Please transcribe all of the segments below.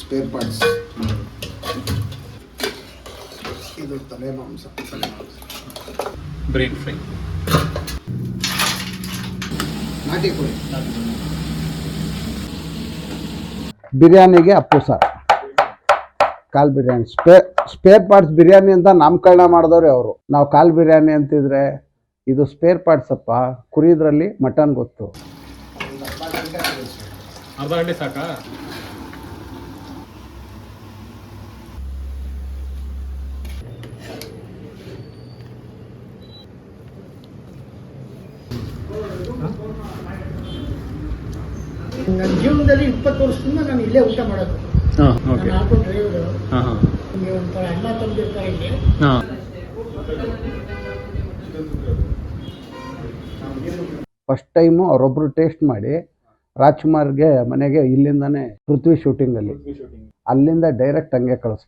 Spare parts. ಇದು ತಲೆ ಮಾಂಸ. ತಲೆ ಮಾಂಸ ಬ್ರೈನ್ ಫ್ರೈ. ನಾಟಿ ಕೋಳಿ ಬಿರಿಯಾನಿಗೆ ಅಪ್ಪು ಸರ್. ಕಾಲ್ biryani. Spare spare parts biryani ಅಂತ ನಾಮಕರಣ ಮಾಡಿದವ್ರೆ ಅವರು. ನಾವು ಕಾಲ್ ಬಿರಿಯಾನಿ ಅಂತಿದ್ರೆ ಇದು ಸ್ಪೇರ್ ಪಾರ್ಟ್ಸ್ ಅಪ್ಪ. ಕುರಿದ್ರಲ್ಲಿ ಮಟನ್ ಗೊತ್ತು. ಅರ್ಧ ಗಂಟೆ ಸಾಕಾ? ನನ್ನ ಜೀವನದಲ್ಲಿ ಇಪ್ಪತ್ತು ವರ್ಷದಿಂದ ನಾನು ಇಲ್ಲೇ ಊಟ ಮಾಡೋದು. ಹಾಂ ನಾನು ಓಕೆ ಆಟೋ ಡ್ರೈವರು ನೀವು ಒಂಥರ ಅಣ್ಣ ತಂದಿರ್ತಾರೆ ಇಲ್ಲಿ ಫಸ್ಟ್ ಟೈಮು ಅವರೊಬ್ರು ಟೇಸ್ಟ್ ಮಾಡಿ ರಾಜ್ಕುಮಾರ್ಗೆ ಮನೆಗೆ ಇಲ್ಲಿಂದಾನೇ ಪೃಥ್ವಿ ಶೂಟಿಂಗಲ್ಲಿ ಅಲ್ಲಿಂದ ಡೈರೆಕ್ಟ್ ಹಂಗೆ ಕಳಿಸ್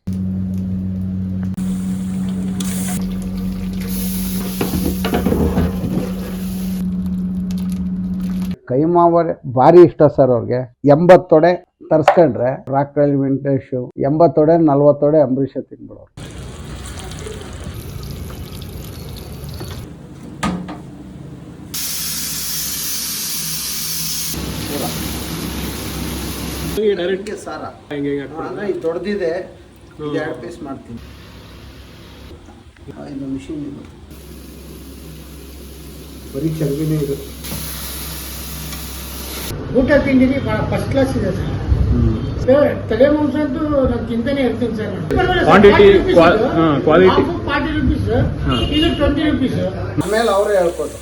ಕೈಮಾವರೆ ಭಾರಿ ಇಷ್ಟ ಸರ್ ಅವ್ರಿಗೆ. ಎಂಬತ್ತೊಡೆ ತರಿಸ್ಕೊಂಡ್ರೆ ರಾಕ್ರಳ್ಳಿ ವೆಂಕಟೇಶು ಎಂಬತ್ತೊಡೆ ನಲ್ವತ್ತೊಡೆ ಅಂಬರೀಷ ತಿನ್ಬಿಡೋರು. ಡೈರೆಕ್ಟ್ ಹಿಂಗೆ ಸಾರ. ಅಂದರೆ ಇದು ದೊಡ್ಡದಿದೆ ಇದು ಎರಡು ಪೀಸ್ ಮಾಡ್ತೀನಿ. ಇದು ಮಿಷಿನ್ ಇದು. ಬರೀ ಚರ್ಬಿನೇ ಇದು. ಊಟ ತಿಂದಿರಿ ಫಸ್ಟ್ ಕ್ಲಾಸ್ ಇದೆ ಸರ್. ಸರ್ ತಲೆ ಮಾಂಸ ಅಂತೂ ನಾನು ತಿಂತಾನೆ ಇರ್ತೀನಿ ಸರ್ quality. Forty rupees. ಇದು ಟ್ವೆಂಟಿ ರುಪೀಸ್ ಆಮೇಲೆ ಅವರೇ ಹೇಳ್ಕೊಟ್ಟು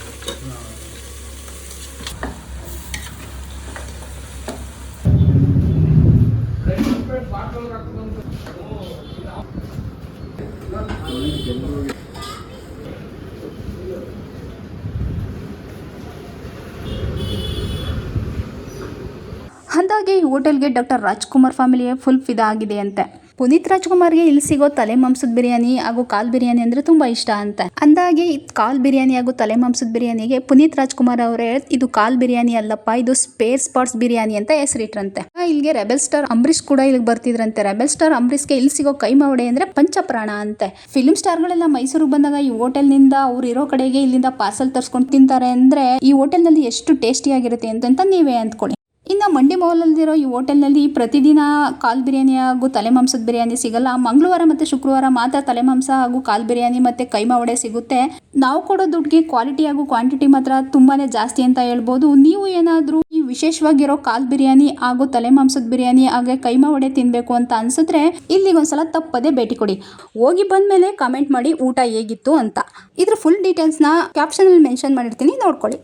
ಅಂದಾಗೆ ಈ ಹೋಟೆಲ್ಗೆ ಡಾಕ್ಟರ್ ರಾಜ್ಕುಮಾರ್ ಫ್ಯಾಮಿಲಿಯ ಫುಲ್ ಫಿದಾ ಆಗಿದೆ ಅಂತೆ. ಪುನೀತ್ ರಾಜ್ಕುಮಾರ್ಗೆ ಇಲ್ಲಿ ಸಿಗೋ ತಲೆ ಮಾಂಸದ ಬಿರಿಯಾನಿ ಹಾಗೂ ಕಾಲ್ ಬಿರಿಯಾನಿ ಅಂದ್ರೆ ತುಂಬಾ ಇಷ್ಟ ಅಂತೆ. ಅಂದಾಗೆ ಕಾಲ್ ಬಿರಿಯಾನಿ ಹಾಗೂ ತಲೆ ಮಾಂಸದ ಬಿರಿಯಾನಿಗೆ ಪುನೀತ್ ರಾಜ್ಕುಮಾರ್ ಅವರೇ ಇದು ಕಾಲ್ ಬಿರಿಯಾನಿ ಅಲ್ಲಪ್ಪ, ಇದು ಸ್ಪೇರ್ ಸ್ಪಾಟ್ಸ್ ಬಿರಿಯಾನಿ ಅಂತ ಹೆಸರಿಟ್ರಂತೆ. ಇಲ್ಲಿಗೆ ರೆಬೆಲ್ ಸ್ಟಾರ್ ಅಂಬರೀಷ್ ಕೂಡ ಇಲ್ಲಿಗೆ ಬರ್ತಿದ್ರಂತೆ. ರೆಬೆಲ್ ಸ್ಟಾರ್ ಅಂಬರೀಷ್ಗೆ ಇಲ್ಲಿ ಸಿಗೋ ಕೈ ವಡೆ ಅಂದ್ರೆ ಪಂಚಪ್ರಾಣ ಅಂತೆ. ಫಿಲ್ಮ್ ಸ್ಟಾರ್ಗಳೆಲ್ಲ ಮೈಸೂರಿಗೆ ಬಂದಾಗ ಈ ಹೋಟೆಲ್ನಿಂದ ಅವ್ರು ಇರೋ ಕಡೆಗೆ ಇಲ್ಲಿಂದ ಪಾರ್ಸಲ್ ತರ್ಸ್ಕೊಂಡು ತಿಂತಾರೆ ಅಂದ್ರೆ ಈ ಹೋಟೆಲ್ನಲ್ಲಿ ಎಷ್ಟು ಟೇಸ್ಟಿಯಾಗಿರುತ್ತೆ ಅಂತ ನೀವೇ ಅಂದ್ಕೊಳ್ಳಿ. ಇನ್ನು ಮಂಡಿ ಮೌಲಲ್ಲಿರೋ ಈ ಹೋಟೆಲ್ನಲ್ಲಿ ಪ್ರತಿದಿನ ಕಾಲ್ ಬಿರಿಯಾನಿ ಹಾಗೂ ತಲೆ ಮಾಂಸದ ಬಿರಿಯಾನಿ ಸಿಗಲ್ಲ. ಮಂಗಳವಾರ ಮತ್ತು ಶುಕ್ರವಾರ ಮಾತ್ರ ತಲೆ ಮಾಂಸ ಹಾಗೂ ಕಾಲ್ ಬಿರಿಯಾನಿ ಮತ್ತು ಕೈಮಾ ವಡೆ ಸಿಗುತ್ತೆ. ನಾವು ಕೊಡೋ ದುಡ್ಡಿಗೆ ಕ್ವಾಲಿಟಿ ಹಾಗೂ ಕ್ವಾಂಟಿಟಿ ಮಾತ್ರ ತುಂಬಾ ಜಾಸ್ತಿ ಅಂತ ಹೇಳ್ಬೋದು. ನೀವು ಏನಾದರೂ ಈ ವಿಶೇಷವಾಗಿರೋ ಕಾಲ್ ಬಿರಿಯಾನಿ ಹಾಗೂ ತಲೆ ಮಾಂಸದ ಬಿರಿಯಾನಿ ಹಾಗೆ ಕೈಮಾ ವಡೆ ತಿನ್ನಬೇಕು ಅಂತ ಅನಿಸಿದ್ರೆ ಇಲ್ಲಿಗೊಂದ್ಸಲ ತಪ್ಪದೇ ಭೇಟಿ ಕೊಡಿ. ಹೋಗಿ ಬಂದಮೇಲೆ ಕಮೆಂಟ್ ಮಾಡಿ ಊಟ ಹೇಗಿತ್ತು ಅಂತ. ಇದ್ರ ಫುಲ್ ಡೀಟೇಲ್ಸ್ನ ಕ್ಯಾಪ್ಷನಲ್ಲಿ ಮೆನ್ಷನ್ ಮಾಡಿರ್ತೀನಿ. ನೋಡ್ಕೊಳ್ಳಿ.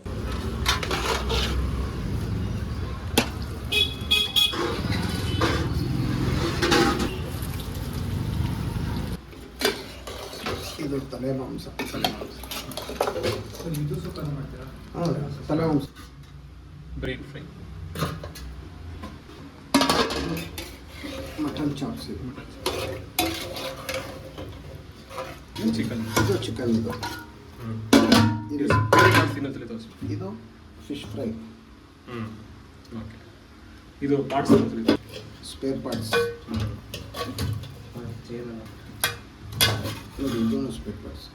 ಇದು ತಲೆ ಮಾಂಸ. ತಲೆ ಮಾಂಸ ಹೌದು ತಲೆ ಮಾಂಸ. Brain fry. ಮಟನ್ ಚಾಪ್ಸ್ ಇದು. ಚಿಕನ್. ಇದು ಚಿಕನ್ ಇದು. ಇದು. Fish fry. ಹ್ಞೂ ಓಕೆ. ಇದು ಪಾರ್ಟ್ಸ್ ಸ್ಪೇರ್ ಪಾರ್ಟ್ಸ್. ನೋಡಿ ಇದೂ ಸ್ಪೇರ್ ಪಾರ್ಟ್ಸ್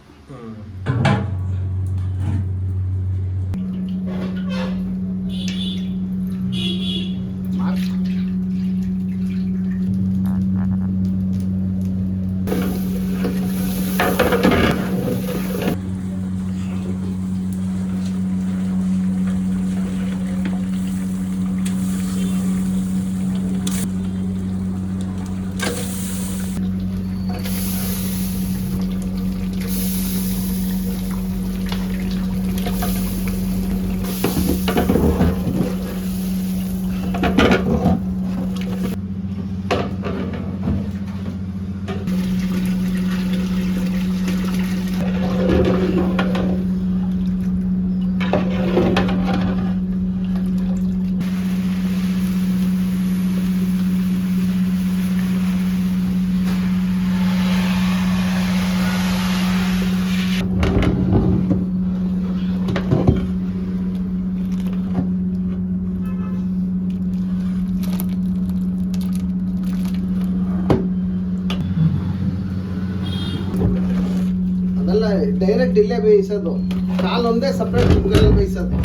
ಡೈರೆಕ್ಟ್ ಇಲ್ಲೇ ಬೇಯಿಸೋದು ಕಾಲು ಒಂದೇ ಸಪ್ರೇಟ್ ಕುಕ್ಕರಲ್ಲಿ ಬೇಯಿಸೋದು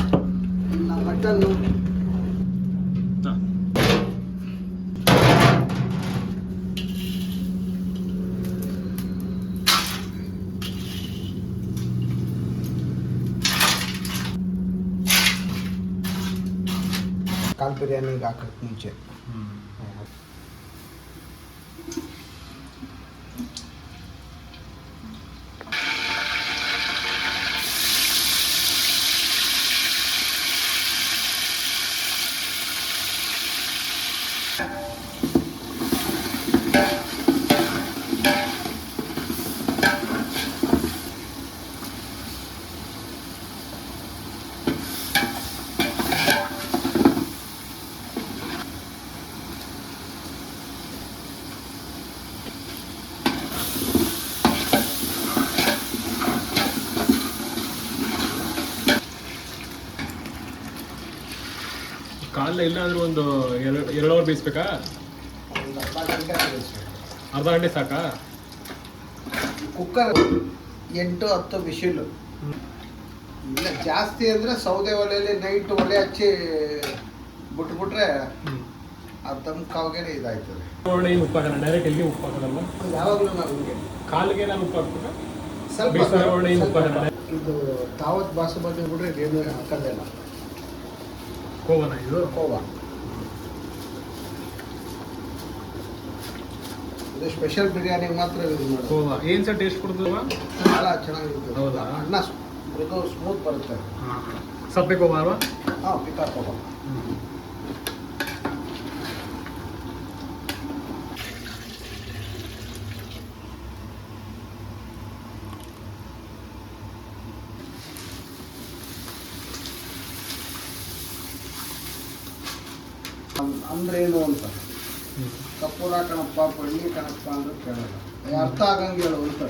ಇನ್ನು ಮಟನ್ನು ಕಾಲ್ ಬಿರಿಯಾನಿಗೆ ಹಾಕಕ್ಕೆ ಮುಂಚೆ ಕಾಲ ಇಲ್ಲ ಒಂದು ಎರಡು ಎರಡು ಅವರ್ ಬೇಯಿಸ್ಬೇಕಾ ಒಂದು ಅರ್ಧ ಗಂಟೆ ಸಾಕಾ? ಕುಕ್ಕರ್ ಎಂಟು ಹತ್ತು ಬಿಸಿಲು. ಇಲ್ಲ ಜಾಸ್ತಿ ಅಂದರೆ ಸೌದೆ ಒಲೆಯಲ್ಲಿ ನೈಟ್ ಒಲೆ ಹಚ್ಚಿ ಬಿಟ್ಬಿಟ್ರೆ ಅದು ತಮ್ಮ ಕಾವಿಗೆ ಇದಾಯ್ತದೆ. ಒಳ್ಳೆ ಉಪ್ಪು ಹಾಕಲ್ಲ ಡೈರೆಕ್ಟ್ ಎಲ್ಲಿ ಉಪ್ಪು ಹಾಕಲ್ಲ ಯಾವಾಗಲೂ ನಾವು ಹಿಂಗೆ. ಕಾಲಿಗೆ ನಾನು ಉಪ್ಪು ಹಾಕ್ಬೇಕಾ? ಸ್ವಲ್ಪ. ಇದು ಹಾಕಲ್ಲ ತಾವತ್ ಬಾಸುಮತಿ ಬಿಟ್ರೆ ಏನು ಹಾಕೋದಿಲ್ಲ ಕೋವನ ಇದು? ಕೋವ. ಇದು ಸ್ಪೆಷಲ್ ಬಿರಿಯಾನಿ ಮಾತ್ರ ಯೂಸ್ ಮಾಡೋದು. ಕೋವ. ಏನು ಸರ್ ಟೇಸ್ಟ್ ಕೊಡ್ತದವ ಭಾಳ ಚೆನ್ನಾಗಿರುತ್ತೆ. ಹೌದಾ? ಅನ್ನ ಮೃದು ಸ್ಮೂತ್ ಬರುತ್ತೆ. ಸಪ್ಪೆ ಕೋವ ಅಲ್ವಾ? ಹಾಂ ಪಿಕಾ ಕೋವ. ಅಂ- ಅಂದ್ರೆ ಏನು ಅಂತ? ಕಪೂರ ಕಣಪ್ಪ ಪಳ್ಳಿ ಕಣಪ್ಪ ಅಂದ್ರೆ ಕೇಳಲ್ಲ. ಅರ್ಥ ಆಗಂಗೆ ಹೇಳು ಅಂತ.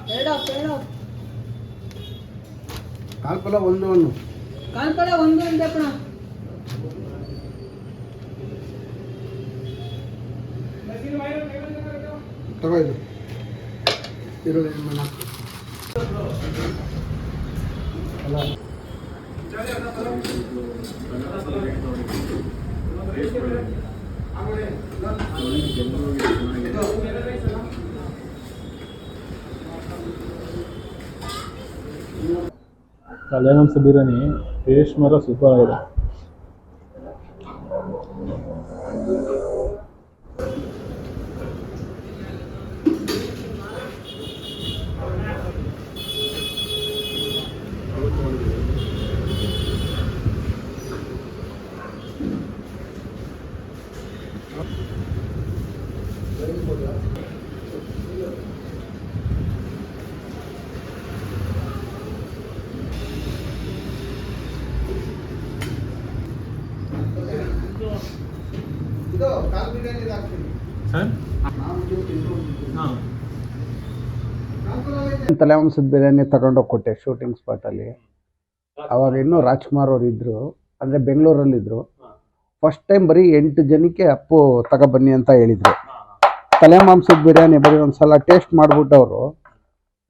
ಹ್ಞೂ. ಎರಡು ಎರಡು ಕಾಲ್ ಪಲ ಒಂದು ಒಂದು ಕಾಲ್ಪಲ ಒಂದು ಒಂದೇ ಪುಣ ತಗೋ ಇದು ಈರುಳ್ಳಿ. ಅಲ್ಲ ತಲೆಮಾಂಸ ಬಿರಿಯಾನಿ ಟೇಸ್ಟ್ ಮಾತ್ರ ಸೂಪರ್ ಆಗಿದೆ ಸರ್? ಹಾಂ ತಲೆಮಾಂಸದ ಬಿರಿಯಾನಿ ತಗೊಂಡೋಗಿ ಕೊಟ್ಟೆ ಶೂಟಿಂಗ್ ಸ್ಪಾಟಲ್ಲಿ ಅವಾಗ ಇನ್ನೂ ರಾಜ್ಕುಮಾರ್ ಅವರು ಇದ್ದರು ಅಂದರೆ ಬೆಂಗಳೂರಲ್ಲಿದ್ದರು ಫಸ್ಟ್ ಟೈಮ್ ಬರೀ ಎಂಟು ಜನಕ್ಕೆ ಅಪ್ಪು ತಗೊಬನ್ನಿ ಅಂತ ಹೇಳಿದರು. ತಲೆ ಮಾಂಸದ ಬಿರಿಯಾನಿ ಬರೀ ಒಂದ್ಸಲ ಟೇಸ್ಟ್ ಮಾಡಿಬಿಟ್ಟು ಅವರು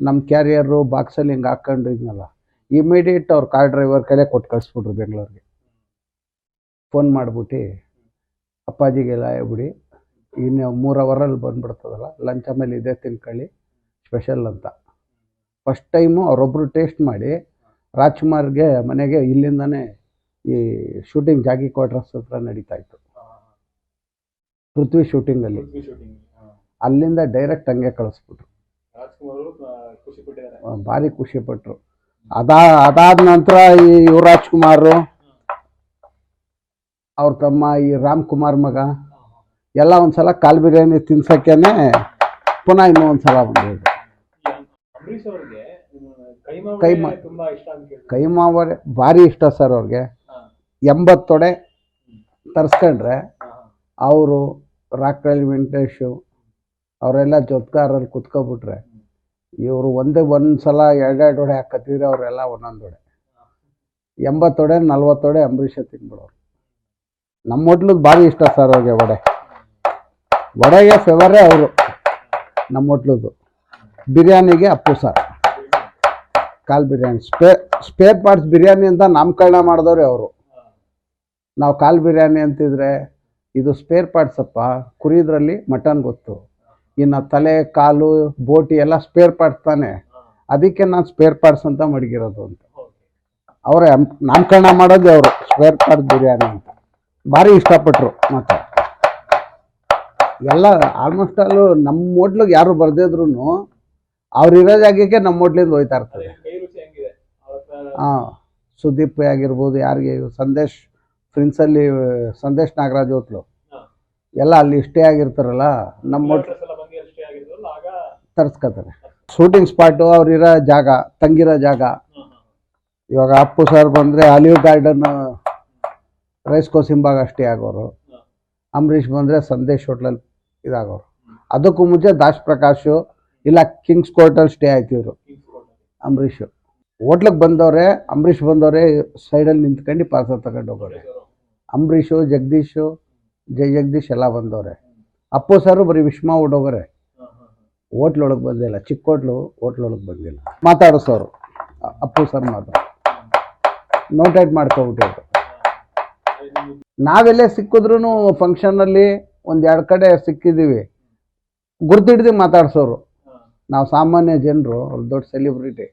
ನಮ್ಮ ಕ್ಯಾರಿಯರು ಬಾಕ್ಸಲ್ಲಿ ಹಿಂಗೆ ಹಾಕ್ಕೊಂಡು ಇದ್ನಲ್ಲ. ಇಮಿಡಿಯೇಟ್ ಅವ್ರ ಕಾರ್ ಡ್ರೈವರ್ ಕೈಲೇ ಕೊಟ್ಟು ಕಳಿಸ್ಬಿಟ್ರು ಬೆಂಗಳೂರಿಗೆ. ಫೋನ್ ಮಾಡ್ಬಿಟ್ಟು ಅಪ್ಪಾಜಿಗೆಲ್ಲ ಹೇಳ್ಬಿಡಿ ಇನ್ನು ಮೂರು ಅವರಲ್ಲಿ ಬಂದುಬಿಡ್ತದಲ್ಲ ಲಂಚ್ ಆಮೇಲೆ ಇದೇ ತಿನ್ಕೊಳ್ಳಿ ಸ್ಪೆಷಲ್ ಅಂತ. ಫಸ್ಟ್ ಟೈಮು ಅವರೊಬ್ಬರು ಟೇಸ್ಟ್ ಮಾಡಿ ರಾಜ್ಕುಮಾರ್ಗೆ ಮನೆಗೆ ಇಲ್ಲಿಂದನೇ ಈ ಶೂಟಿಂಗ್ ಜಾಗಿ ಕ್ವಾರ್ಟರ್ಸ್ ಹತ್ರ ನಡೀತಾ ಇತ್ತು. ಪೃಥ್ವಿ ಶೂಟಿಂಗಲ್ಲಿ ಅಲ್ಲಿಂದ ಡೈರೆಕ್ಟ್ ಹಂಗೆ ಕಳಿಸ್ಬಿಟ್ರು. ಭಾರಿ ಖುಷಿಪಟ್ಟರು ಅದಾ ಅದಾದ ನಂತರ ಈ ಯುವ ರಾಜ್ಕುಮಾರ್ ಅವ್ರ ತಮ್ಮ ಈ ರಾಮ್ ಕುಮಾರ್ ಮಗ ಎಲ್ಲ ಒಂದ್ಸಲ ಕಾಲ್ ಬಿರಿಯಾನಿ ತಿನ್ಸಕ್ಕೇನೆ ಪುನಃ ಇನ್ನೂ ಬಂದಿದ್ದು ಅಂಬರೀಷ್ ಅವ್ರಿಗೆ ಕೈಮಾ ಕೈಮಾವರೆ ಭಾರಿ ಇಷ್ಟ ಸರ್ ಅವ್ರಿಗೆ. ಎಂಬತ್ತೊಡೆ ತರಿಸ್ಕೊಂಡ್ರೆ ಅವರು ರಾಕ್ರಳ್ಳಿ ವೆಂಕಟೇಶು ಅವರೆಲ್ಲ ಜೊತ್ಕಾರಲ್ಲಿ ಕುತ್ಕೊಬಿಟ್ರೆ ಇವರು ಒಂದೇ ಒಂದು ಸಲ ಎರಡೆರಡು ಒಡೆ ಹಾಕತ್ತಿದ್ರೆ ಅವರೆಲ್ಲ ಒಂದೊಂದು ಒಡೆ ಎಂಬತ್ತೊಡೆ ನಲ್ವತ್ತೊಡೆ ಅಂಬರೀಷ ತಿನ್ಬಿಡೋರು. ನಮ್ಮ ಹೋಟ್ಲದ್ದು ಭಾರಿ ಇಷ್ಟ ಸರ್ ಅವ್ರಿಗೆ ವಡೆ. ವಡೆಗೆ ಫೇವರೇ ಅವರು. ನಮ್ಮ ಹೋಟ್ಲದ್ದು ಬಿರಿಯಾನಿಗೆ ಅಪ್ಪು ಸರ್ ಕಾಲ್ ಬಿರಿಯಾನಿ. ಸ್ಪೇ ಸ್ಪೇರ್ ಪಾರ್ಟ್ಸ್ ಬಿರಿಯಾನಿ ಅಂತ ನಾಮಕರಣ ಮಾಡಿದವ್ರೆ ಅವರು. ನಾವು ಕಾಲ್ ಬಿರಿಯಾನಿ ಅಂತಿದ್ರೆ ಇದು ಸ್ಪೇರ್ ಪಾರ್ಟ್ಸ್ ಅಪ್ಪ. ಕುರಿದ್ರಲ್ಲಿ ಮಟನ್ ಗೊತ್ತು. ಇನ್ನು ತಲೆ, ಕಾಲು, ಬೋಟಿ ಎಲ್ಲ ಸ್ಪೇರ್ ಪಾರ್ಟ್ಸ್ ತಾನೆ. ಅದಕ್ಕೆ ನಾನು ಸ್ಪೇರ್ ಪಾರ್ಟ್ಸ್ ಅಂತ ಮಡಗಿರೋದು ಅಂತ. ಅವರೇ ನಾಮಕರಣ ಮಾಡೋದೇ ಅವರು. ಸ್ಪೇರ್ ಪಾರ್ಟ್ಸ್ ಬಿರಿಯಾನಿ ಅಂತ. ಭಾರಿ ಇಷ್ಟಪಟ್ಟರು ಮತ್ತು ಎಲ್ಲ ಆಲ್ಮೋಸ್ಟ್ ಅಲ್ಲೂ ನಮ್ಮ ಹೋಟ್ಲಿಗೆ ಯಾರು ಬರ್ದಿದ್ರು ಅವ್ರು ಇರೋ ಜಾಗಕ್ಕೆ ನಮ್ಮ ಹೋಟ್ಲಿಂದ ಹೋಯ್ತಾ ಇರ್ತಾರೆ. ಹಾಂ ಸುದೀಪ್ ಆಗಿರ್ಬೋದು, ಯಾರಿಗೆ ಸಂದೇಶ್ ಫ್ರಿನ್ಸಲ್ಲಿ ಸಂದೇಶ್ ನಾಗರಾಜ್ ಹೋಟ್ಲು. ಎಲ್ಲ ಅಲ್ಲಿ ಇಷ್ಟೇ ಆಗಿರ್ತಾರಲ್ಲ ನಮ್ಮ ಹೋಟ್ಲು ತರಿಸ್ಕೋತಾರೆ. ಶೂಟಿಂಗ್ ಸ್ಪಾಟು ಅವ್ರಿರೋ ಜಾಗ, ತಂಗಿರೋ ಜಾಗ. ಇವಾಗ ಅಪ್ಪು ಸರ್ ಬಂದರೆ ಆಲಿವ್ ಗಾರ್ಡನ್ ರೈಸ್ ಕೋಸಿಂಬಾಗ ಅಷ್ಟೇ ಆಗೋರು. ಅಂಬರೀಷ್ ಬಂದರೆ ಸಂದೇಶ್ ಹೋಟ್ಲಲ್ಲಿ ಇದಾಗೋರು. ಅದಕ್ಕೂ ಮುಂಚೆ ದಾಸ್ ಪ್ರಕಾಶು ಇಲ್ಲ ಕಿಂಗ್ಸ್ ಕೋರ್ಟಲ್ಲಿ ಸ್ಟೇ ಆಯ್ತಿದ್ರು ಅಂಬರೀಷು. ಹೋಟ್ಲಿಗೆ ಬಂದವ್ರೆ ಅಂಬರೀಷ್ ಬಂದವ್ರೆ ಸೈಡಲ್ಲಿ ನಿಂತ್ಕೊಂಡು ಪಾರ್ಸಲ್ ತಗೊಂಡು ಹೋಗೋರೆ. ಅಂಬರೀಷು ಜಗದೀಶು ಜೈ ಜಗದೀಶ್ ಎಲ್ಲ ಬಂದವ್ರೆ. ಅಪ್ಪು ಸರು ಬರೀ ವಿಶ್ಮ ಹುಡೋಗರೆ ಹೋಟ್ಲೊಳಗೆ ಬಂದಿಲ್ಲ ಚಿಕ್ಕ ಹೋಟ್ಲು ಹೋಟ್ಲೊಳಗೆ ಬಂದಿಲ್ಲ. ಮಾತಾಡಿಸೋರು. ಅಪ್ಪು ಸರ್ ಮಾತ್ರ. ನೋಟೇಟ್ ಮಾಡ್ಕೊಬಿಟ್ಟಿದ್ರು ನಾವೆಲ್ಲೇ ಸಿಕ್ಕಿದ್ರು ಫಂಕ್ಷನಲ್ಲಿ ಒಂದು ಎರಡು ಕಡೆ ಸಿಕ್ಕಿದ್ದೀವಿ. ಗುರ್ತಿಡ್ದು ಮಾತಾಡ್ಸೋರು. ನಾವು ಸಾಮಾನ್ಯ ಜನರು, ಅವ್ರು ದೊಡ್ಡ ಸೆಲೆಬ್ರಿಟಿ